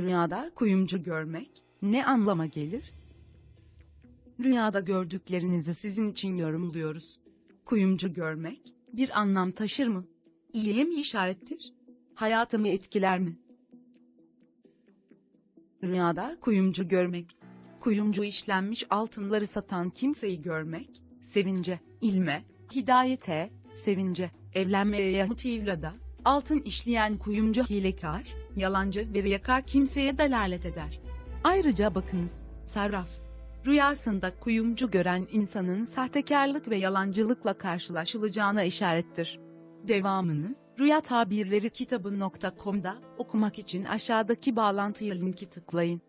Rüyada kuyumcu görmek ne anlama gelir? Rüyada gördüklerinizi sizin için yorumluyoruz. Kuyumcu görmek bir anlam taşır mı? İyiye mi işarettir? Hayatımı etkiler mi? Rüyada kuyumcu görmek. Kuyumcu işlenmiş altınları satan kimseyi görmek, sevince, ilme, hidayete, sevince, evlenmeye yahut ivrada, altın işleyen kuyumcu hilekar, yalancı ve riyakar kimseye delalet eder. Ayrıca bakınız, sarraf. Rüyasında kuyumcu gören insanın sahtekarlık ve yalancılıkla karşılaşılacağına işarettir. Devamını, Rüya Tabirleri kitabı.com'da okumak için aşağıdaki bağlantıya linki tıklayın.